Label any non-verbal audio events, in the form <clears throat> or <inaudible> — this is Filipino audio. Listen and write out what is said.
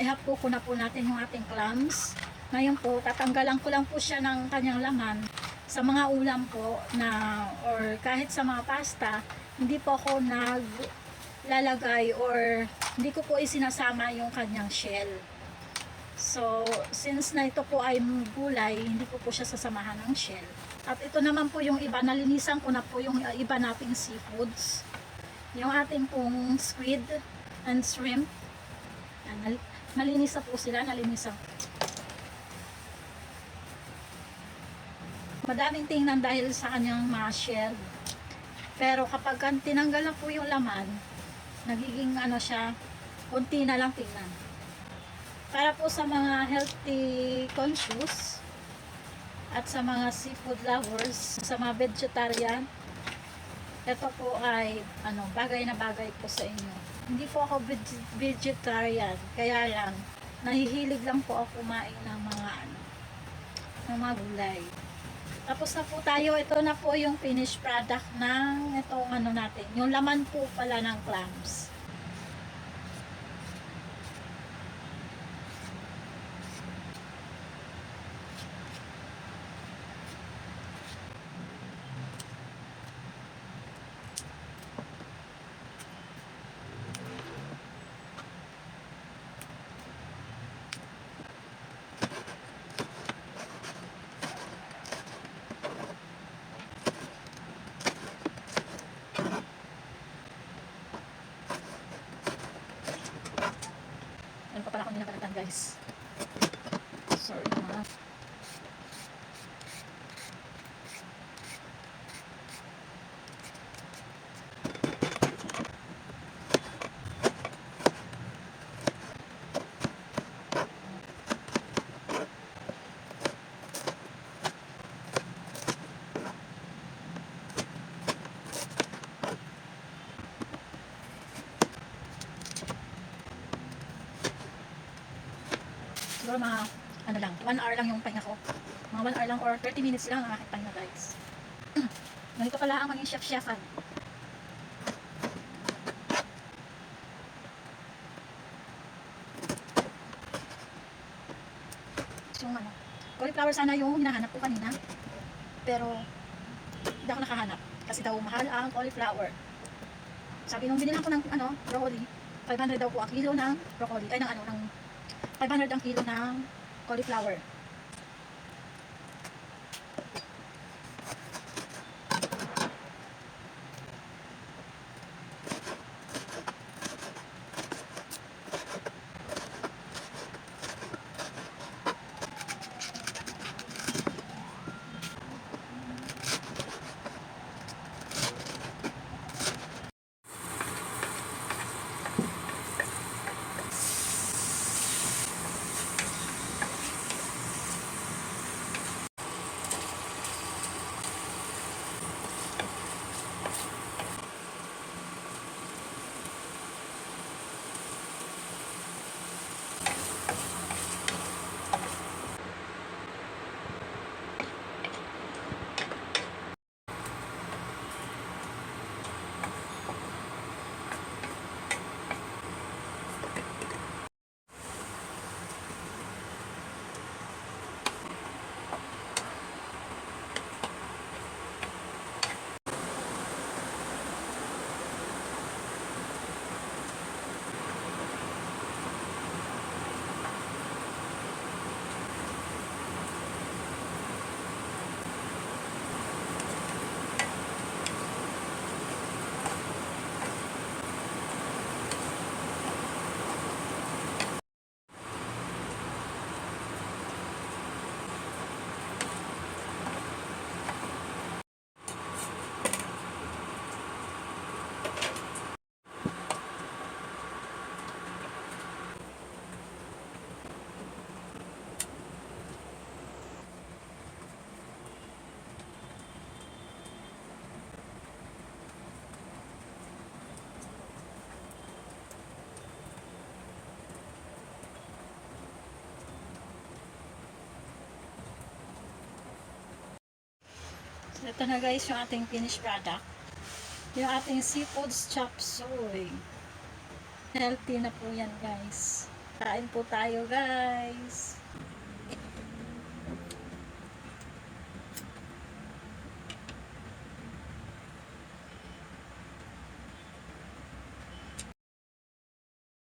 tinakpo ko na po natin yung ating clams. Ngayon po, tatanggalan ko lang po siya ng kanyang laman sa mga ulam po na or kahit sa mga pasta, hindi po ako naglalagay or hindi ko po isinasama yung kanyang shell. So, since na ito po ay gulay, hindi ko po siya sasamahan ng shell. At ito naman po yung iba, nalinisan ko na po yung iba nating seafoods. Yung ating pong squid and shrimp. Nalinis na po sila, nalinisan. Madaming tingnan dahil sa kanyang mga shell. Pero kapag tinanggal na po yung laman, nagiging ano siya, kunti na lang tingnan. Para po sa mga healthy conscious at sa mga seafood lovers, sa mga vegetarian, ito po ay ano, bagay na bagay po sa inyo. Hindi po ako veg- vegetarian, kaya lang nahihilig lang po ako kumain ng mga ano, ng mga gulay. Tapos na po tayo, ito na po yung finished product ng itong ano natin, yung laman po pala ng clams. Pala ako nilapalitan guys? Sorry mga. Siguro mga, ano lang, 1 hour lang yung pahinga ko. Mga 1 hour lang or 30 minutes lang ang aking pahinga guys. <clears throat> Ganito pala ang maging chef-chefan. Yung ano, cauliflower sana yung hinahanap ko kanina. Pero, hindi ako nakahanap. Kasi daw mahal ang cauliflower. Sabi nung binili ko ng ano, broccoli, 500 daw po ang kilo ng broccoli, ay ng ano, ng 500 ang kilo ng cauliflower. Ito na guys yung ating finished product. Yung ating seafoods chop suey. Healthy na po yan guys. Kain po tayo guys.